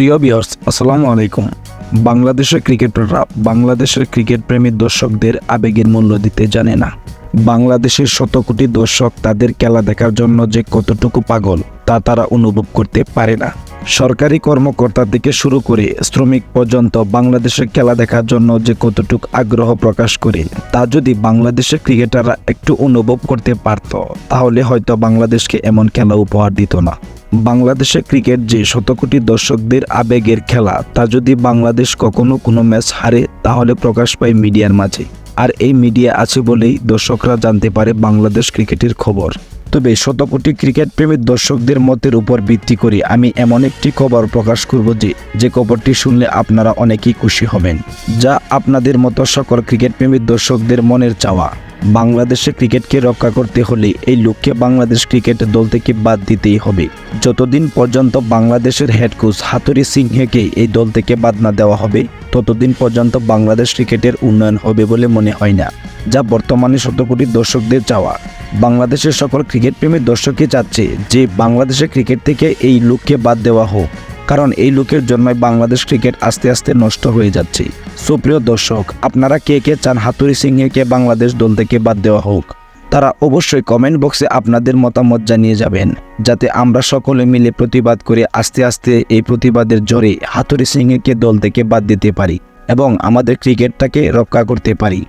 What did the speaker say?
প্রিয় বিয়ার্স আসসালামু আলাইকুম। বাংলাদেশের ক্রিকেটাররা বাংলাদেশের ক্রিকেট প্রেমী দর্শকদের আবেগের মূল্য দিতে জানে না। বাংলাদেশের শত কোটি দর্শক তাদের খেলা দেখার জন্য যে কতটুকু পাগল, তা তারা অনুভব করতে পারে না। সরকারি কর্মকর্তা থেকে শুরু করে শ্রমিক পর্যন্ত বাংলাদেশের খেলা দেখার জন্য যে কতটুকু আগ্রহ প্রকাশ করে, তা যদি বাংলাদেশের ক্রিকেটাররা একটু অনুভব করতে পারত, তাহলে হয়তো বাংলাদেশকে এমন খেলা উপহার দিত না। বাংলাদেশের ক্রিকেট যে শতকোটি দর্শকদের আবেগের খেলা, তা যদি বাংলাদেশ কখনো কোনো ম্যাচ হারে, তাহলে প্রকাশ পায় মিডিয়ার মাঝে। আর এই মিডিয়া আছে বলেই দর্শকরা জানতে পারে বাংলাদেশ ক্রিকেটের খবর। তবে শতকোটি ক্রিকেট প্রেমীর দর্শকদের মতের উপর ভিত্তি করে আমি এমন একটি খবর প্রকাশ করব যে যে খবরটি শুনলে আপনারা অনেকেই খুশি হবেন, যা আপনাদের মতো সকল ক্রিকেট প্রেমীর দর্শকদের মনের চাওয়া। বাংলাদেশে ক্রিকেটকে রক্ষা করতে হলে এই লক্ষ্যে বাংলাদেশ ক্রিকেট দল থেকে বাদ দিতেই হবে। যতদিন পর্যন্ত বাংলাদেশের হেড কোচ হাতুরি সিংহেকে এই দল থেকে বাদ না দেওয়া হবে, ততদিন পর্যন্ত বাংলাদেশ ক্রিকেটের উন্নয়ন হবে বলে মনে হয় না, যা বর্তমানে শত কোটি দর্শকদের চাওয়া। বাংলাদেশের সকল ক্রিকেট প্রেমী দর্শকই চাচ্ছে যে বাংলাদেশের ক্রিকেট থেকে এই লোককে বাদ দেওয়া হোক। কারণ এই লোকের জন্যই বাংলাদেশ ক্রিকেট আস্তে আস্তে নষ্ট হয়ে যাচ্ছে। সুপ্রিয় দর্শক, আপনারা কে কে চান হাতুরি সিংহকে বাংলাদেশ দল থেকে বাদ দেওয়া হোক, তারা অবশ্যই কমেন্ট বক্সে আপনাদের মতামত জানিয়ে যাবেন, যাতে আমরা সকলে মিলে প্রতিবাদ করে আস্তে আস্তে এই প্রতিবাদের জোরে হাতুরি সিংহকে দল থেকে বাদ দিতে পারি এবং আমাদের ক্রিকেটটাকে রক্ষা করতে পারি।